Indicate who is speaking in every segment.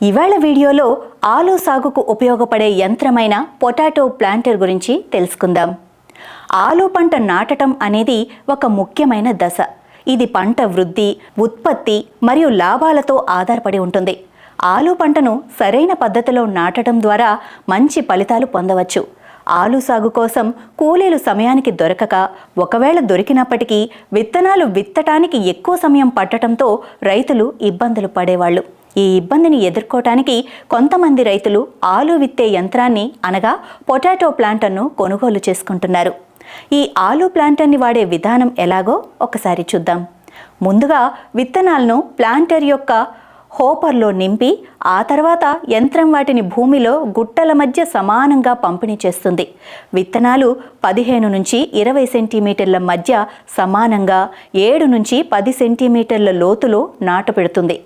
Speaker 1: ఇవాళ వీడియోలో ఆలు సాగుకు ఉపయోగపడే యంత్రమైన పొటాటో ప్లాంటర్ గురించి తెలుసుకుందాం. ఆలు పంట నాటటం అనేది ఒక ముఖ్యమైన దశ. ఇది పంట వృద్ధి ఉత్పత్తి మరియు లాభాలతో ఆధారపడి ఉంటుంది. ఆలు పంటను సరైన పద్ధతిలో నాటడం ద్వారా మంచి ఫలితాలు పొందవచ్చు. ఆలు సాగు కోసం కూలీలు సమయానికి దొరకక ఒకవేళ దొరికినప్పటికీ విత్తనాలు విత్తటానికి ఎక్కువ సమయం పట్టడంతో రైతులు ఇబ్బందులు పడేవాళ్ళు. ఈ ఇబ్బందిని ఎదుర్కోవటానికి కొంతమంది రైతులు ఆలు విత్తే యంత్రాన్ని అనగా పొటాటో ప్లాంటర్ను కొనుగోలు చేసుకుంటున్నారు. ఈ ఆలు ప్లాంటర్ని వాడే విధానం ఎలాగో ఒకసారి చూద్దాం. ముందుగా విత్తనాలను ప్లాంటర్ యొక్క హోపర్లో నింపి ఆ తర్వాత యంత్రం వాటిని భూమిలో గుట్టల మధ్య సమానంగా పంపిణీ చేస్తుంది. విత్తనాలు పదిహేను నుంచి ఇరవై సెంటీమీటర్ల మధ్య సమానంగా ఏడు నుంచి పది సెంటీమీటర్ల లోతులో నాటు పెడుతుంది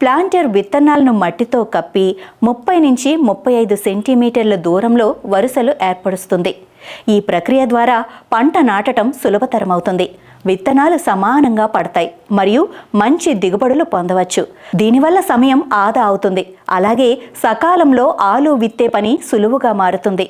Speaker 1: ప్లాంటర్ విత్తనాలను మట్టితో కప్పి ముప్పై నుంచి ముప్పై ఐదు సెంటీమీటర్ల దూరంలో వరుసలు ఏర్పరుస్తుంది. ఈ ప్రక్రియ ద్వారా పంట నాటటం సులభతరమవుతుంది. విత్తనాలు సమానంగా పడతాయి మరియు మంచి దిగుబడులు పొందవచ్చు. దీనివల్ల సమయం ఆదా అవుతుంది. అలాగే సకాలంలో ఆలు విత్తే పని సులువుగా మారుతుంది.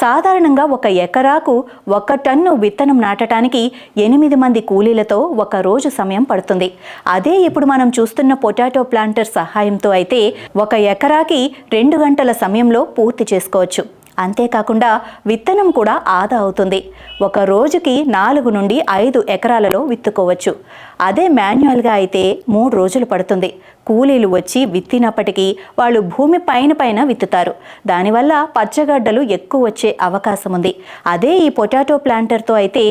Speaker 1: సాధారణంగా ఒక ఎకరాకు ఒక టన్ను విత్తనం నాటడానికి ఎనిమిది మంది కూలీలతో ఒక రోజు సమయం పడుతుంది. అదే ఇప్పుడు మనం చూస్తున్న పొటాటో ప్లాంటర్ సహాయంతో అయితే ఒక ఎకరాకి రెండు గంటల సమయంలో పూర్తి చేసుకోవచ్చు. అంతేకాకుండా విత్తనం కూడా ఆదా అవుతుంది. ఒక రోజుకి నాలుగు నుండి ఐదు ఎకరాలలో విత్తుకోవచ్చు. అదే మాన్యువల్గా అయితే మూడు రోజులు పడుతుంది. కూలీలు వచ్చి విత్తినప్పటికీ వాళ్ళు భూమి పైన పైన విత్తుతారు. దానివల్ల పచ్చగడ్డలు ఎక్కువ వచ్చే అవకాశం ఉంది. అదే ఈ పొటాటో ప్లాంటర్తో అయితే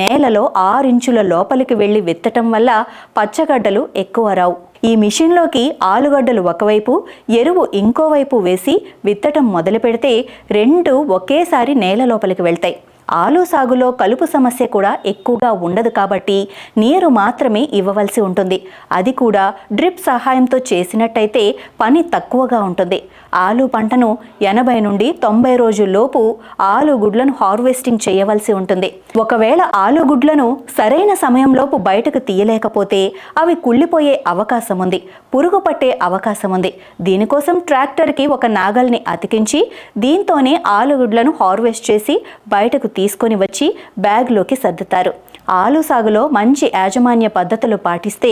Speaker 1: నేలలో ఆరించుల లోపలికి వెళ్ళి విత్తటం వల్ల పచ్చగడ్డలు ఎక్కువ రావు. ఈ మిషన్లోకి ఆలుగడ్డలు ఒకవైపు ఎరువు ఇంకోవైపు వేసి విత్తటం మొదలు పెడితే రెండు ఒకేసారి నేల లోపలికి వెళ్తాయి. ఆలు సాగులో కలుపు సమస్య కూడా ఎక్కువగా ఉండదు కాబట్టి నీరు మాత్రమే ఇవ్వవలసి ఉంటుంది. అది కూడా డ్రిప్ సహాయంతో చేసినట్టయితే పని తక్కువగా ఉంటుంది. ఆలు పంటను ఎనభై నుండి తొంభై రోజుల్లోపు ఆలు గుడ్లను హార్వెస్టింగ్ చేయవలసి ఉంటుంది. ఒకవేళ ఆలు గుడ్లను సరైన సమయంలోపు బయటకు తీయలేకపోతే అవి కుళ్ళిపోయే అవకాశం ఉంది. పురుగు పట్టే అవకాశం ఉంది. దీనికోసం ట్రాక్టర్కి ఒక నాగల్ని అతికించి దీంతోనే ఆలుగుడ్లను హార్వెస్ట్ చేసి బయటకు తీసుకొని వచ్చి బ్యాగ్లోకి సర్దుతారు. ఆలు సాగులో మంచి యాజమాన్య పద్ధతులు పాటిస్తే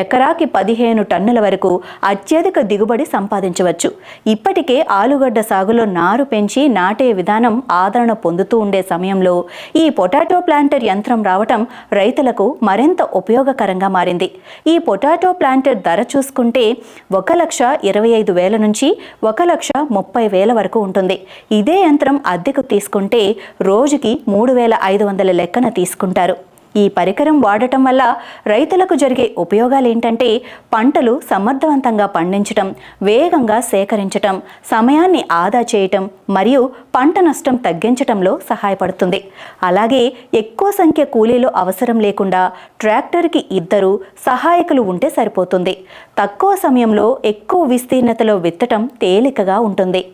Speaker 1: ఎకరాకి పదిహేను టన్నుల వరకు అత్యధిక దిగుబడి సంపాదించవచ్చు. ఇప్పటికే ఆలుగడ్డ సాగులో నారు పెంచి నాటే విధానం ఆదరణ పొందుతూ ఉండే సమయంలో ఈ పొటాటో ప్లాంటర్ యంత్రం రావటం రైతులకు మరింత ఉపయోగకరంగా మారింది. ఈ పొటాటో ప్లాంటర్ ధర చూసుకుంటే ఒక లక్ష ఇరవై ఐదు వేల నుంచి ఒక లక్ష ముప్పై వేల వరకు ఉంటుంది. ఇదే యంత్రం అద్దెకు తీసుకుంటే రోజుకి మూడు వేల ఐదు వందల లెక్కన తీసుకుంటారు. ఈ పరికరం వాడటం వల్ల రైతులకు జరిగే ఉపయోగాలు ఏంటంటే పంటలు సమర్థవంతంగా పండించటం వేగంగా సేకరించటం సమయాన్ని ఆదా చేయటం మరియు పంట నష్టం తగ్గించటంలో సహాయపడుతుంది. అలాగే ఎక్కువ సంఖ్య కూలీలు అవసరం లేకుండా ట్రాక్టర్కి ఇద్దరు సహాయకులు ఉంటే సరిపోతుంది. తక్కువ సమయంలో ఎక్కువ విస్తీర్ణతలో విత్తటం తేలికగా ఉంటుంది.